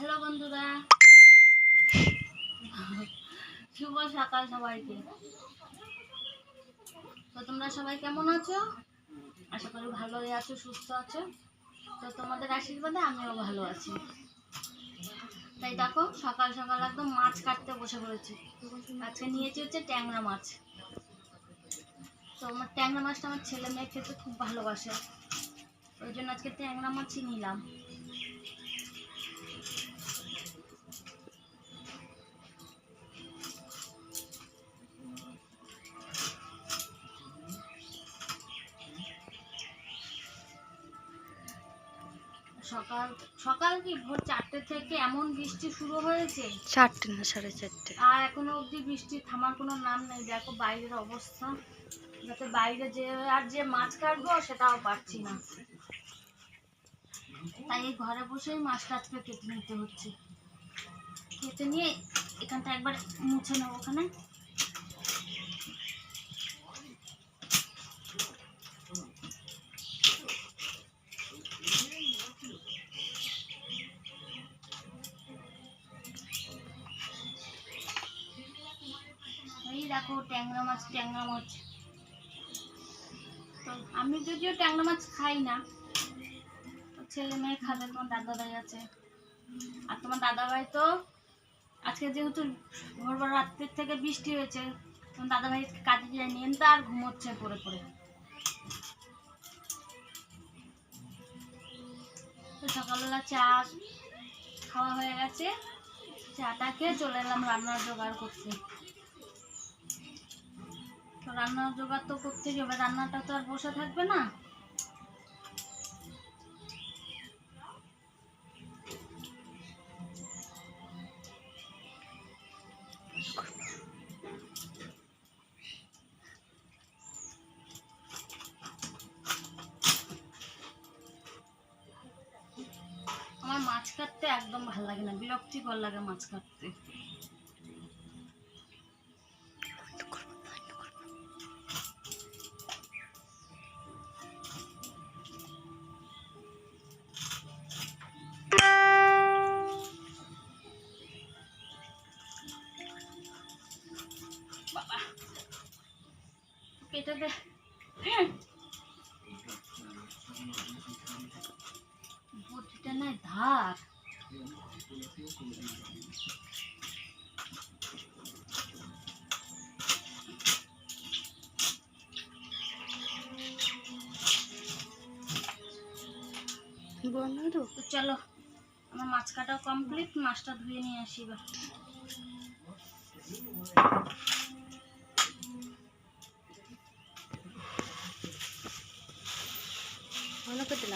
Hello বন্ধুরা। শুভ সকাল সবাইকে। তো তোমরা সবাই কেমন আছো? আশা করি ভালোই আছো, সুস্থ আছো। তো তোমাদের আশীর্বাদে আমিও ভালো আছি। তাই দেখো, সকাল সকাল একদম মাছ কাটতে বসে পড়েছি। আজকে নিয়েছি হচ্ছে ট্যাংরা মাছ। তো আমার ট্যাংরা মাছটা আমার ছেলে মেয়ে খেতে খুব ভালোবাসে। ওই জন্য আজকে ট্যাংরা মাছই নিলাম। সকাল সকাল কি? ভোর চারটে থেকে এমন বৃষ্টি শুরু হয়েছে? চারটে না সাড়ে চারটে। আর এখনও অবধি বৃষ্টি থামার কোনো নাম নেই। দেখো বাইরের অবস্থা। যাতে বাইরে যে আর যে মাছ কাটবো সেটাও পারছি না। তাই এই ঘরে বসেই মাছটা আজকে কেটে নিতে হচ্ছে। কেটে নিয়ে এখানটা একবার মুছে নেব ওখানে। দেখো, ট্যাংরা মাছ ট্যাংরা মাছ। তো আমি যদিও ট্যাংরা মাছ খাই না ছেলে মেয়ে খাবে, তোমার দাদা ভাই আছে। আর তোমার দাদা ভাই তো আজকে যেহেতু ভোরবার রাত্রির থেকে বৃষ্টি হয়েছে, তোমার দাদা ভাই কাজে যায় নিয়ে তো আর ঘুমোচ্ছে পড়ে পড়ে। তো সকালবেলা চা খাওয়া হয়ে গেছে, চাটা খেয়ে চলে এলাম রান্নার জোগাড় করতে। তো রান্নার জোগাড় তো করতেই হবে, রান্নাটা তো আর বসে থাকবে না। আমার মাছ কাটতে একদম ভালো লাগে না, বিরক্তিকর লাগে মাছ কাটতে। কেটে দে বটিটা নাই ধার। বলো তো চলো আমার মাছ কাটা কমপ্লিট মাছটা ধুয়ে নিয়ে আসি এবার। Good.